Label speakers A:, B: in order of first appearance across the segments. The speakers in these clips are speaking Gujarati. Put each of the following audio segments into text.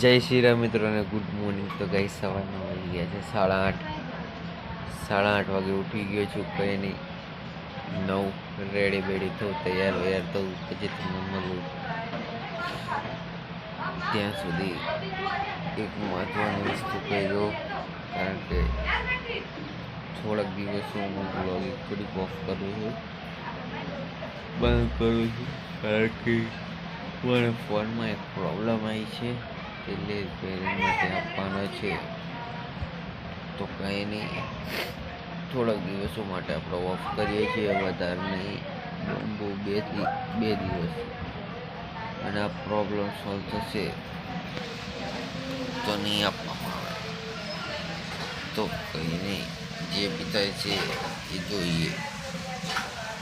A: જય શ્રી રામ મિત્રોને ગુડ મોર્નિંગ. તો ગઈ સવારના વાગી ગયા છે સાડા આઠ. સાડા આઠ વાગે ઉઠી ગયો છું, કંઈ નહીં. નવ રેડી બેડી, થવું, તૈયાર, વૈયાર થવું, પછી તમને મળું ત્યાં સુધી એક મહત્વની વસ્તુ કહી દો કારણ કે થોડાક દિવસો હું બ્લોગિંગ થોડીક ઓફ કરું છું. બંધ કરું છું, કારણ કે મારા ફોનમાં એક પ્રોબ્લેમ આવી છે. એટલે રિપેરિંગ માટે આપવાનો છે. તો કંઈ નહીં. થોડાક દિવસો માટે આપણે ઓફ કરીએ છીએ, વધારે નહીં. બહુ બે બે દિવસ. અને આ પ્રોબ્લેમ સોલ્વ થશે તો નહીં આપવામાં આવે. તો કંઈ નહીં. જે બી છે એ જોઈએ.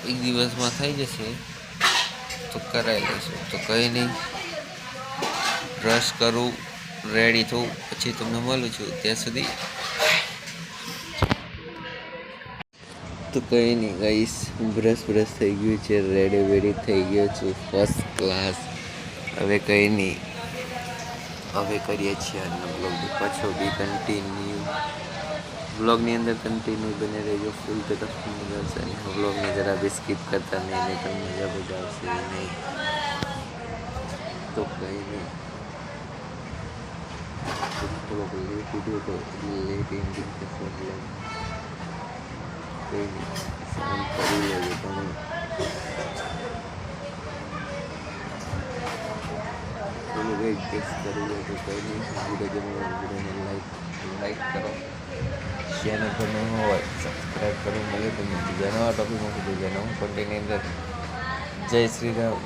A: એક દિવસમાં થઈ જશે. તો કરાવી લઈશું તો કંઈ નહીં. બ્રશ કરું રેડી થવું, પછી તમને મળું છું ત્યાં સુધી. તો કંઈ નહીં ગઈશ બ્રશ બ્રશ થઈ ગયું છે રેડી વેડી થઈ ગયો છું ફર્સ્ટ ક્લાસ હવે કંઈ નહીં. હવે કરીએ છીએ આજનો બ્લોગ પાછો બી કન્ટિન્યુ બ્લોગની અંદર કન્ટિન્યુ બને રહેજો ફૂલ તરફ મજા આવશે અને બ્લોગને જરા બી સ્કીપ કરતા નહીં નહીં તમને મજા બધા આવશે નહીં. તો કંઈ નહીં. થોડોક લેટ ઉઠ્યો તો લેટ એન્ડિંગ થશે બ્લોગ કંઈ નહીં સહન કરી લેજો તમે થોડું કંઈક ટેસ્ટ કરી લે તો કંઈ નહીં વીડિયો ગમે વિડીયોને લાઈક લાઈક કરો ચેનલ પર ન હોય સબસ્ક્રાઈબ કરો મળે તમને બીજા નવા ટોપિકમાં બીજા નવા કોન્ટેન્ટની અંદર જય શ્રી રામ.